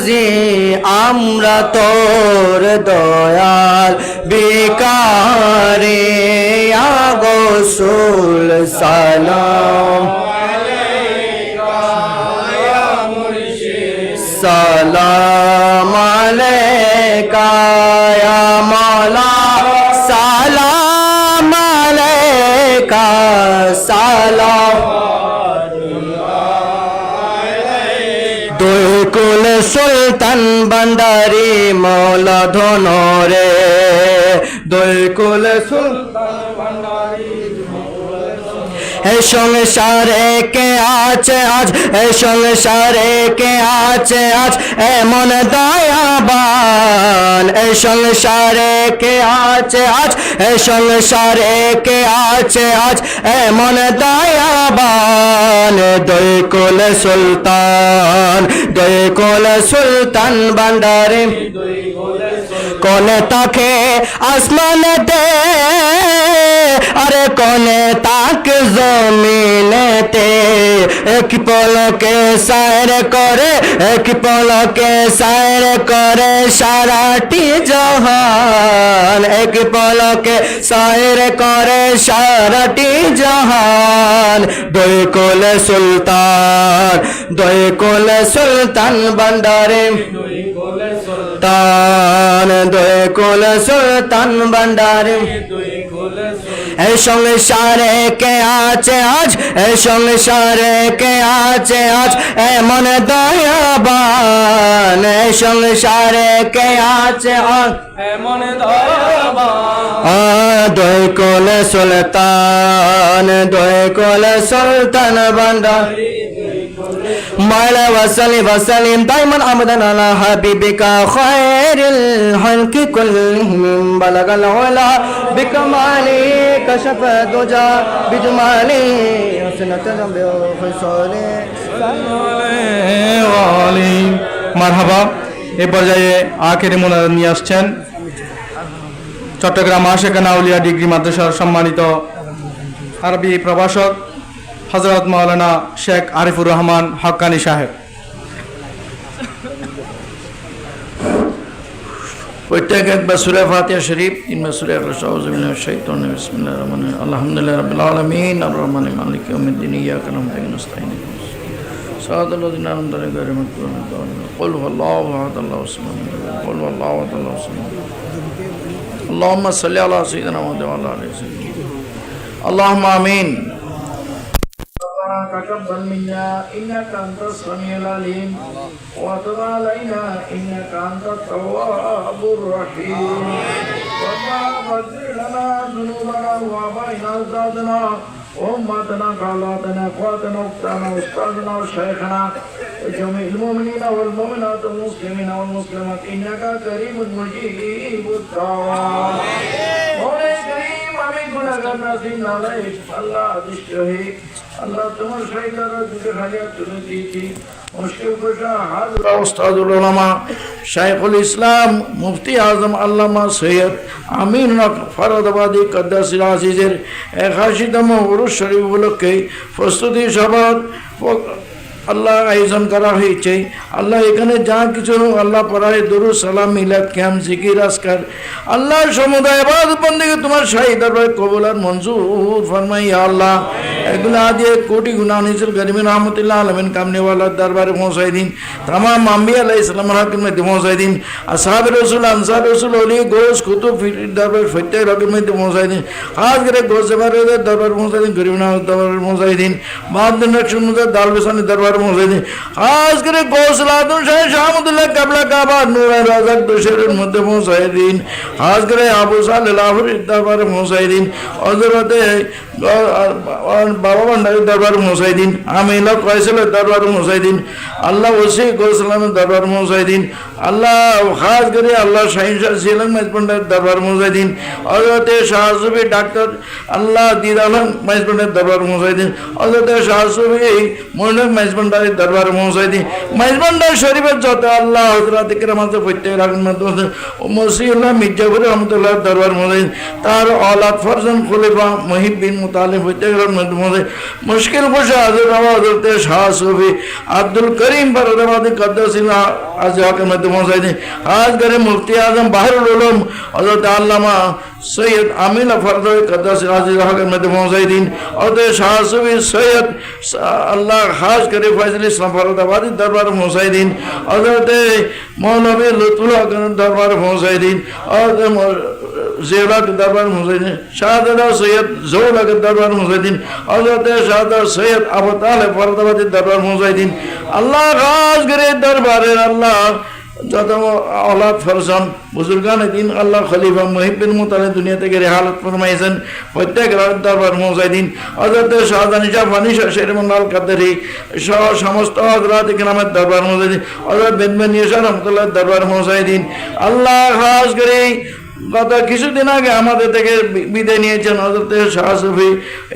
রাজি আমরা তোর দয়াল বিকারে আগসুল সালাম সালাম আলাইকা ইয়া মাওলা সালাম আলাইকা সালাম সুলতান বান্দারি মৌলা ধনরে দৈকুল সুলতান সুলতান এ সংসারে কে আছে আজ, এ সংসারে কে আছে আজ এমন দয়াবান। এ সংসারে কে আছে আজ, এ সংসারে কে আছে আজ এমন দয়াবান। দই কোল সুলতান দই কোল সুলতান বান্দারে কোনে তাকে আসমানেতে আরে কোনে তাক জমিনেতে এক পলকে সাইর করে, এক পলকে সাইর করে সারাটি জাহান। এক পলকে সাইর করে সারাটি জাহান। দই কোলে সুলতান দই কোলে সুলতান বান্দারে তান দই কোলে সুলতান বান্দারে সংসারে কে আছে আজ? সংসারে কে আছে আজ? এমন দয়াবান। সংসারে কে আছে আজ? এমন দয়াবান। দয় কোলে সুলতান দয় কোলে সুলতান বান্দারি মালা ওয়াসালি ওয়াসালিম দাইমান আমদান আলা হাবিবিকা খায়রুল হালকি কুল্লিহিম বালাগাল উলা বিকমালিক। كشف الدجى بجماله حسنة بخصاله মারহাবা এ পর্যায়ে আখেরি মোনাজাত নিয়ে আসছেন চট্টগ্রাম আশেখানা আউলিয়া ডিগ্রি মাদ্রাসার সম্মানিত আরবি প্রভাষক হজরত মাওলানা শেখ আরিফুর রহমান হক্কানি সাহেব প্রত্যেক একবার সুরে ফাতিহা শরীফ তিনবার সুরে আখলাস আউযু বিল্লাহি মিনাশ শাইতানির বিসমিল্লাহির রহমানির রহিম আলহামদুলিল্লাহি রাব্বিল আলামিন আর রহমানির মালিক ইয়াউমিদ্দিন ইয়াকা না'বুদু ওয়া নাস্তাইন صراط الذين أنعمت عليهم غير المغضوب عليهم قل هو الله أحد الله الصمد قل هو الله أحد الله الصمد اللهم صل على سيدنا محمد وعلى آله سيدنا اللهم آمين ربنا تقبل منا إنك أنت السميع العليم وتب علينا إنك أنت التواب الرحيم ربنا فاغفر لنا ذنوبنا وآبائنا وأجدادنا وأمتنا خالاتنا إخواتنا أختنا أستاذنا وشيخنا وجميع المؤمنين والمؤمنات والمسلمين والمسلمات إنك كريم مجيب الدعوات مولاي كريم আমি গুণাগার নাসির নালাই আল্লাহ আদিষ্ট হয়ে আল্লাহ তোমার শহীদারা দুটো হাজার তুলে দিয়েছি। শাইখুল ইসলাম, মুফতি আজম আল্লামা সৈয়দ আমিন ফরদাবাদী কদ্দাসির আজিজের একাশিতম উরুস শরীফ উপলক্ষে প্রস্তুতি সভার আল্লাহ আয়োজন করা হয়েছে। আল্লাহ এখানে যা কিছু আল্লাহ পড়ায় দরু, সালাম, মিলাদ, ক্যাম, জিকির আসকার আল্লাহর সমুদায় বাদ বন্দিকে তোমার শাহী দরবার কবুল আর মঞ্জুর ফরমাই আল্লাহ। এগুলো আদিয়ে কোটি গুনা নিচল গরিমিন রহমতুল্লাহ আলমিন কামনেওয়ালার দরবারে পৌঁছাই দিন। তামাম আম্বি আল্লাহ ইসলাম হাকিম মধ্যে পৌঁছাই দিন। আসাব রসুল, আনসার রসুল, অলি গোস কুতুব দরবার ফত্যেক রকির মধ্যে পৌঁছাই দিন। খাস করে গোস দরবার পৌঁছাই দিন গরিমিন দরবার পৌঁছাই দিন। নকশুল মুজাদ দাল বেসানি দরবার পৌঁছাই দিন খাস করে গোসল আদম শাহ শাহমুদুল্লাহ কাবলা কাবা নূর রাজাক দোষের মধ্যে পৌঁছাই দিন খাস করে আবু সাল লাহরির দরবারে পৌঁছাই দিন হজরতে বাবা ভান্ডারের দরবার পৌঁছাই দিন আমিলা কয়েসেলের দরবার পৌঁছাই দিন আল্লাহ ওসি গোসলামের দরবার পৌঁছাই দিন আল্লাহ খাস করে আল্লাহ শাহিন শাহ সিলাম মাইজপান্ডার দরবার পৌঁছাই দিন হজরতে শাহসুবি ডাক্তার আল্লাহ দিদ আলম মাইজপান্ডার দরবার পৌঁছাই দিন হজরতে শাহসুবি মহিনক মাইজপান্ডারের দরবার পৌঁছাই দিন মাইজপান্ডার শরীফের যত আল্লাহ হজরত ইকরামাতে প্রত্যেক রাখেন মসিউল্লাহ মির্জাফর রহমতুল্লাহ দরবার পৌঁছাই দিন তার অলাদ ফরজন খলিফা মহিবিন মুতালিম প্রত্যেকের রহমত মধ্যে মুশকিল বসে হাজর হজরত শাহ সুফি আব্দুল করিম ফরদাবাদ কদ্দাসিল আজ হকের মধ্যে মজাই দিন আজ করে মুফতি আজম বাহরুল উলুম হজরত আল্লামা সৈয়দ আমিন ফরদাবি কদ্দাসিল আজিজ হকের মধ্যে মজাই দিন হজরত শাহ সুফি সৈয়দ আল্লাহ খাস করে ফয়জুল ইসলাম ফরদাবাদী দরবার পৌঁছাই দিন হজরত মৌলবী লুতুল হকের দরবার পৌঁছাই দিন হজরত জিয়াউল্লাহ দরবার পৌঁছাই দিন শাহজাদা সৈয়দ জৌলাকের দরবার পৌঁছাই দিন হজরত শাহজাদা সৈয়দ আবু তালে ফরদাবাদীর দরবার পৌঁছাই দিন আল্লাহ খাস করে দরবারের আল্লাহ যত অলাদ ফরসন বুজুর্গান দিন আল্লাহ খলিফা মহিবিন মোতালে দুনিয়া থেকে রেহালত ফরমাইছেন। প্রত্যেক রাত দরবার মৌজাই দিন। হজরত শাহজানি শাহ ফানিশা শেরমন্দাল কাদেরি সহ সমস্ত হজরত ইকরামের দরবার মৌজাই দিন। হজরত বেদবেন ইসার রহমতুল্লাহ দরবার মৌজাই দিন। আল্লাহ খাস করে গত কিছুদিন আগে আমাদের থেকে বিদায় নিয়েছেন হজরত শাহ সুফি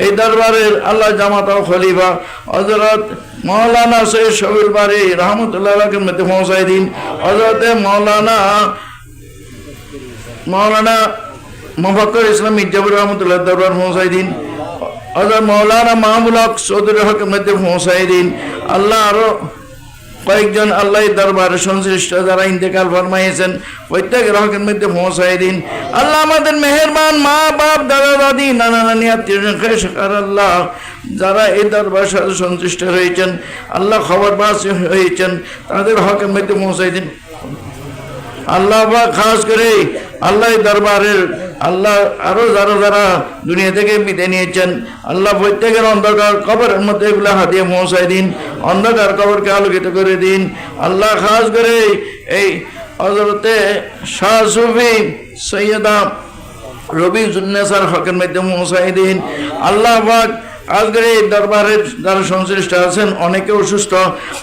এই দরবারের আল্লাহ জামাত খলিফা হজরত মৌলানা সৈয়দ শবির বাড়ি রহমতুল্লাহ মধ্যে পৌঁছাই দিন। হজরতে মৌলানা মৌলানা মুফাক্কর ইসলাম মির্জাবুর রহমতুল্লাহ দরবার পৌঁছাই দিন। হজরত মৌলানা মাহমুল হক চৌধুরী হকের মধ্যে পৌঁছাই দিন। আল্লাহ আরও কয়েকজন আল্লাহ দরবারে সংশ্লিষ্ট যারা ইন্তেকাল ফরমাইয়েছেন, প্রত্যেক রহকের মধ্যে পৌঁছাই দিন। আল্লাহ আমাদের মেহেরবান মা, বাপ, দাদা, দাদি, নানা, নানি, আত্মীয় আল্লাহ। যারা এই দরবার সাথে সংশ্লিষ্ট হয়েছেন আল্লাহ খবর বাস হয়েছেন, তাদের হকের মধ্যে পৌঁছাই দিন। আল্লাহ পাক খাস করে আল্লাহ দরবারের আল্লাহ আরও যারা যারা দুনিয়া থেকে বিদায় নিয়েছেন, আল্লাহ প্রত্যেকের অন্ধকার কবরের মধ্যে এগুলো হাতিয়ে পৌঁছায় দিন, অন্ধকার কবরকে আলোকিত করে দিন। আল্লাহ খাস করে এই হজরতে শাহ সুফি সৈয়দা রবি জুন্নেসার হকের মধ্যে পৌঁছাই দিন। আল্লাহ আজকের এই দরবারের যারা সংশ্লিষ্ট আছেন, অনেকে অসুস্থ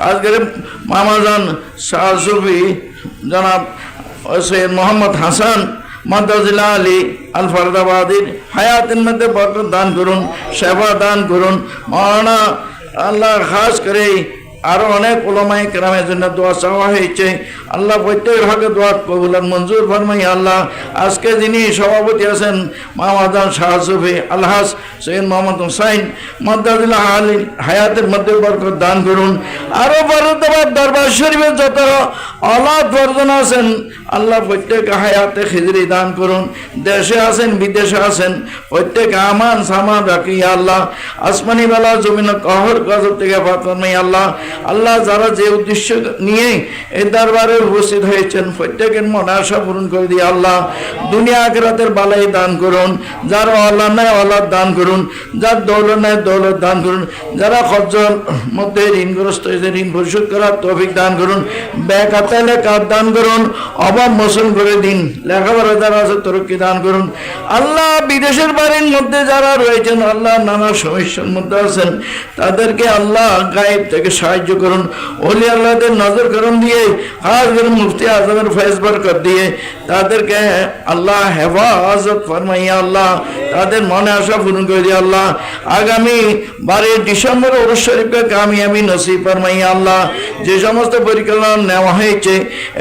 আজকের মামাজান শাহ সুফি জনাব সৈয়দ মোহাম্মদ হাসান মাদাজিল্লা আলী আল ফরদাবাদির হায়াতের মধ্যে বরকত দান করুন, সেবা দান করুন। মহানা আল্লাহ খাস করে আরও অনেক ওলামাই কেরামের জন্য দোয়া চাওয়া হয়েছে। আল্লাহ প্রত্যেক ভাগে দোয়া কবুলার মঞ্জুর ফরমাই আল্লাহ। আজকে যিনি সভাপতি আছেন মামাদান শাহ সুফি আলহাস সৈয়দ মোহাম্মদ হুসাইন মদ্দাদুল্লাহ আলী হায়াতের মধ্যে বরকত দান করুন। আরও বরদাবাদ দরবার শরীফের যত অলাদ বর্জন আছেন, আল্লাহ প্রত্যেক হায়াতে খিজরি দান করুন। দেশে আছেন, বিদেশে আছেন, প্রত্যেক আমান সামান রাখি, আল্লাহ। আসমানি বেলা, জমিন কহর, গজব থেকে ফাতমাই আল্লাহ। আল্লাহ যারা যে উদ্দেশ্য নিয়ে এই দরবারে উপস্থিত হয়েছেন, প্রত্যেকের মনে আশা পূরণ করে দিয়ে আল্লাহ দুনিয়া আখরাতের বালাই দান করুন, যার আল্লাহ নাই আল্লাহ দান করুন, যার দৌলত নাই দৌলত দান করুন, যারা খরচর মধ্যে ঋণগ্রস্ত হয়েছে, ঋণ পরিশোধ করার তৌফিক দান করুন, ব্যাগ হাতালে কাজ দান করুন, অভাব মোচন করে দিন, লেখাপড়া যারা আছে তরক্কি দান করুন। আল্লাহ বিদেশের বাড়ির মধ্যে যারা রয়েছেন, আল্লাহ নানা সমস্যার মধ্যে আছেন, তাদেরকে আল্লাহ গায়েব থেকে সাহায্য করুন। ওলি আল্লাহদের নজর করুন দিয়ে খাস করে মুফতি আজমের ফয়েজ বরকত দিয়ে তাদেরকে আল্লাহ হেফাজত ফরমাইয়া আল্লাহ তাদের মনে আশা পূরণ করে দিয়ে, আল্লাহ আগামী বারে ডিসেম্বর ওরস শরীফকে কামিয়াবি নসিব ফরমাইয়া আল্লাহ যে সমস্ত পরিকল্পনা নেওয়া হয়েছে,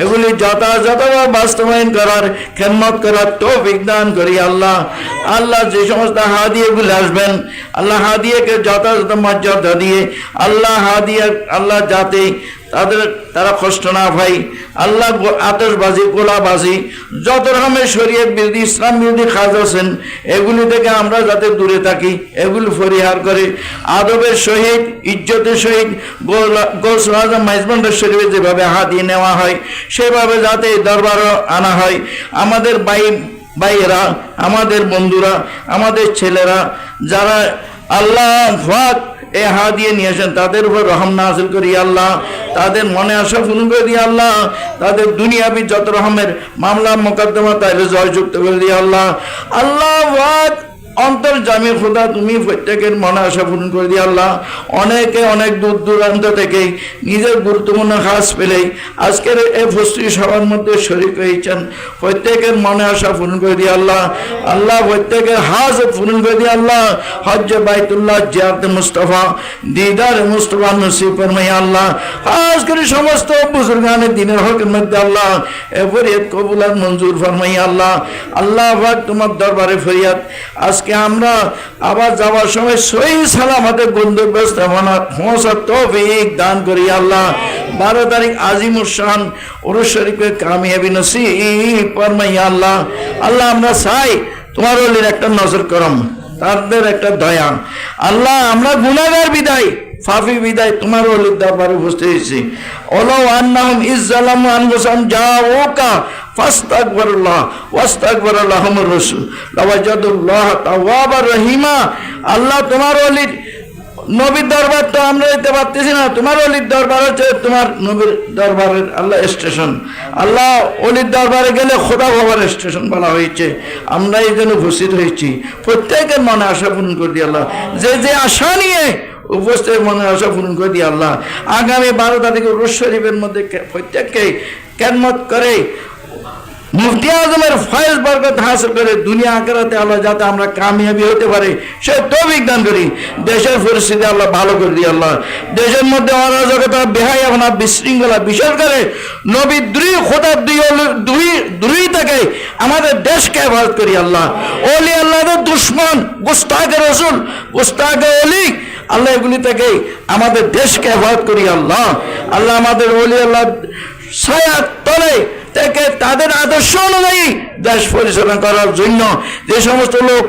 এগুলি যথাযথভাবে বাস্তবায়ন করার, খেদমত করার তৌফিক দান করি, আল্লাহ। আল্লাহ যে সমস্ত হাদিয়েগুলি আসবেন, আল্লাহ হাদিয়েকে যথাযথ মর্যাদা দিয়ে, আল্লাহ হাদিয়া আল্লাহ যাতে তাদের, তারা কষ্ট না পাই আল্লাহ আতশবাজি, গোলাবাজি, যত রকমের শরীয়ত বিরোধী, ইসলাম বিরোধী কাজ আছেন, এগুলি থেকে আমরা যাতে দূরে থাকি, এগুলি পরিহার করে। আদবের সহিত, ইজ্জতের সহিত গোসল আজম মাইজমান্ডার শরীফে যেভাবে হাতিয়ে নেওয়া হয়, সেভাবে যাতে দরবারও আনা হয়। আমাদের বাই ভাইয়েরা, আমাদের বন্ধুরা, আমাদের ছেলেরা, যারা আল্লাহ এ হা দিয়ে নিয়ে আসেন, তাদের উপর রহম নাজিল করি আল্লাহ। তাদের মনে আসা ফুল করে দিয়ে আল্লাহ। তাদের দুনিয়াবি যত রহমের মামলা মোকদ্দমা, তাদের জয়যুক্ত করে দিয়ে আল্লাহ। আল্লাহ অন্তর জামি খোদা, তুমি প্রত্যেকের মনে আশা পূরণ করে দিয়ে আল্লাহ। অনেকে অনেক দূর দূরান্ত থেকে নিজের গুরুত্বপূর্ণ কাজ পেলেই আজকের এই ফস্তি সবার মধ্যে শরিক হয়েছেন। প্রত্যেকের মনে আশা পূরণ করে দিয়ে আল্লাহ। আল্লাহ প্রত্যেকের হাজ পূরণ করে দিয়ে আল্লাহ। হজ্জ বাইতুল্লাহ জিয়ারত মুস্তফা, দিদার মুস্তফা নসিব ফরমাই আল্লাহ। খাস করে সমস্ত বুজুর্গানের দিনের হকের মধ্যে আল্লাহ এ ফরিয়াদ কবুলার মঞ্জুর ফরমাই আল্লাহ। আল্লাহ তোমার দরবারে ফরিয়াদ। আজকে তাকে আমরা আবার যাওয়ার সময় সই সালামতে গন্তব্যস্থাপনা পৌঁছার তৌফিক দান করি আল্লাহ। বারো তারিখ আজিম শান ওরস শরীফের কামিয়াবি নসিব ফরমাইয়া আল্লাহ। আল্লাহ, আমরা চাই তোমার একটা নজর করম, তাদের একটা দয়া। আল্লাহ, আমরা গুণাগার বিদায়। ফাফি বিদায় তোমার অলির দরবারে ওলাও আন্নাহুম যাওকা ফাস্তাগফিরুল্লাহ ওয়াস্তাগফিরুল্লাহুমুর রাসূল। রহিমা। আল্লাহ তোমার অলির নবীর দরবার তো আমরা যেতে পারতেছি না। তোমার অলির দরবার হচ্ছে তোমার নবীর দরবারের আল্লাহ স্টেশন। আল্লাহ অলির দরবারে গেলে খোদা বাবার স্টেশন বলা হয়েছে। আমরা এই জন্য ঘোষিত হয়েছি। প্রত্যেকের মনে আশা পূরণ করে দিয়ে আল্লাহ। যে যে আশা নিয়ে উপস্থিত মনে আশা পূরণ করে দিয়ে আল্লাহ। আগামী বারো তারিখে রোজ শরীফের মধ্যে প্রত্যেককে কেনমত করে মুফতি আজমের ফয়েজ বরকত হাসিল করে দুনিয়া আকারাতে আল্লাহ যাতে আমরা কামিয়াবি হতে পারি, সে তো বিজ্ঞান করি। দেশের পরিস্থিতি আল্লাহ ভালো করে দিই আল্লাহ। দেশের মধ্যে অরাজকতা বেহাই আপনার বিশৃঙ্খলা বিশেষ করে নবী দুই খোদার দুই দুই দুই থেকে আমাদের দেশকে হেফাজত করি আল্লাহ। অলি আল্লাহ দুশ্মন গুস্তাকে রসুল গুস্তাকে অলি আল্লাহ এগুলি থেকে আমাদের দেশকে হেফাজত করি, আল্লাহ। আল্লাহ আমাদের অলি আল্লাহ ছায়ার তলে থেকে তাদের আদর্শ অনুযায়ী দেশ পরিচালনা করার জন্য যে সমস্ত লোক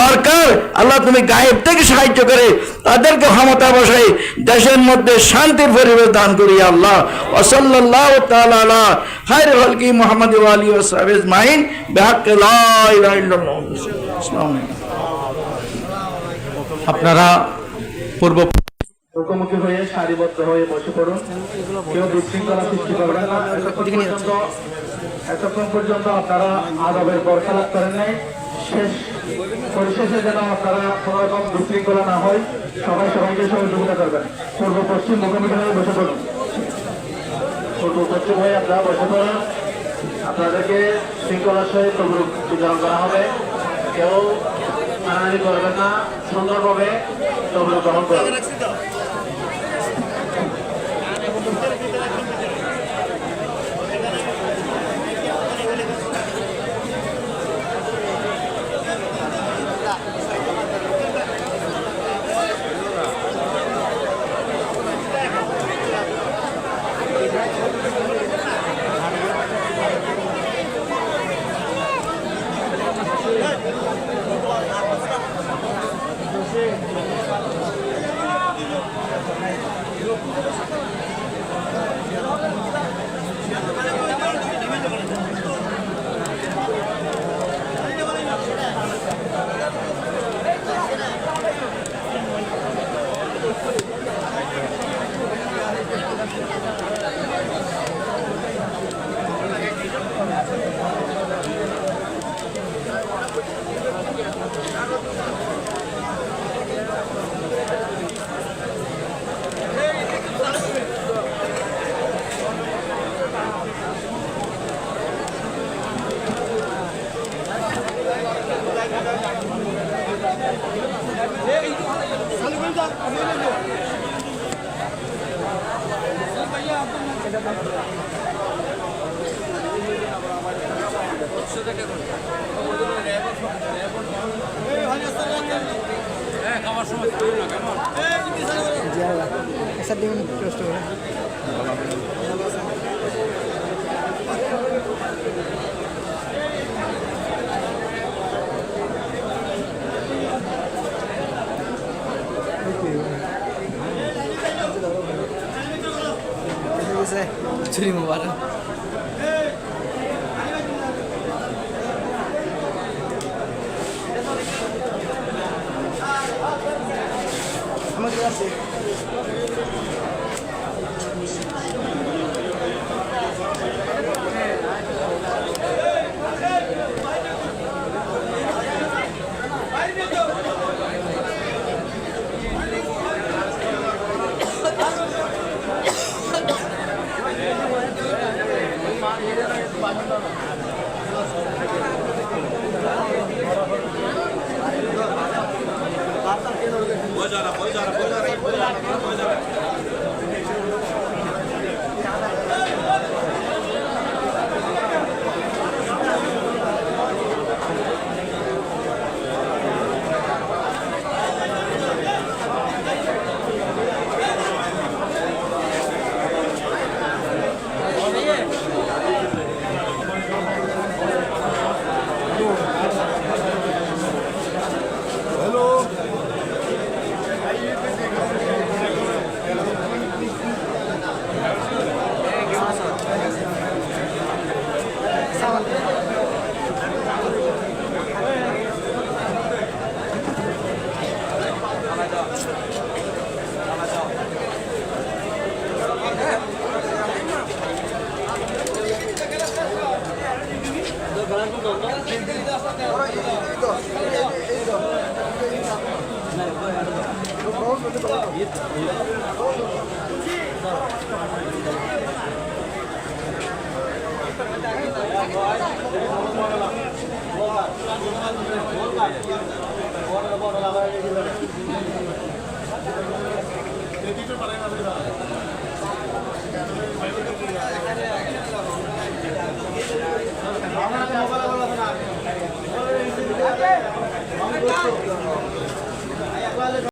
দরকার, আল্লাহ তুমি গায়েব থেকে সাহায্য করে তাদেরকে ক্ষমতা বসাই দেশের মধ্যে শান্তির পরিবেশ দান করি, আল্লাহ। ওসল্লাহ তালা হায় হলকি মোহাম্মদ আলী ও সাহেব মাইন আপনারা পূর্ব মুখোমুখি হয়ে সারিবদ্ধ হয়ে বসে পড়ুন। কেউ বিশৃঙ্খলা সৃষ্টি করবেন না। এতক্ষণ পর্যন্ত আপনারা আদবের বরখালাপ করেন নাই। শেষ পরিশেষে যেন আপনারা কোনো রকম বিশৃঙ্খলা না হয় সবাই সবাইকে সহযোগিতা করবেন। পূর্ব পশ্চিম মুখোমুখি হয়ে বসে পড়ুন। পূর্ব পশ্চিম হয়ে আপনারা বসে পড়ুন। আপনাদেরকে শৃঙ্খলার সহিত তবরুক বিতরণ করা হবে। কেউ মানানি করবেন না সুন্দরভাবে তবে গ্রহণ করবেন স্যার দেখুন কষ্ট করে Terima kasih. Gracias. हो जा रहा हो जा रहा हो जा रहा हो जा रहा আমরা মোবাইল বলা না আমরা